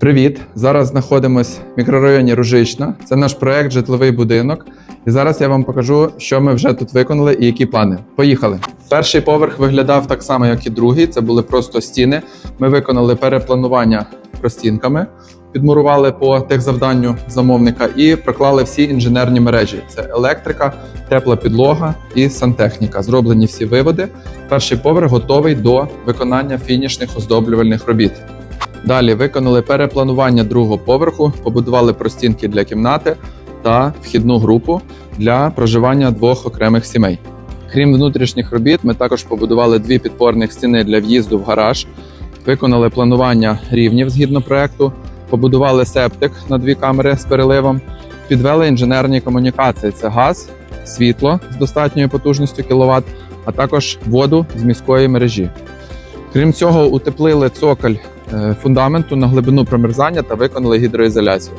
Привіт! Зараз знаходимось в мікрорайоні Ружична. Це наш проект Житловий будинок. І зараз я вам покажу, що ми вже тут виконали і які плани. Поїхали. Перший поверх виглядав так само, як і другий. Це були просто стіни. Ми виконали перепланування простінками, підмурували по техзавданню замовника і проклали всі інженерні мережі: це електрика, тепла підлога і сантехніка. Зроблені всі виводи. Перший поверх готовий до виконання фінішних оздоблювальних робіт. Далі виконали перепланування другого поверху, побудували простінки для кімнати та вхідну групу для проживання двох окремих сімей. Крім внутрішніх робіт, ми також побудували дві підпорних стіни для в'їзду в гараж, виконали планування рівнів згідно проекту, побудували септик на дві камери з переливом, підвели інженерні комунікації: це газ, світло з достатньою потужністю кВт, а також воду з міської мережі. Крім цього, утеплили цоколь фундаменту на глибину промерзання та виконали гідроізоляцію.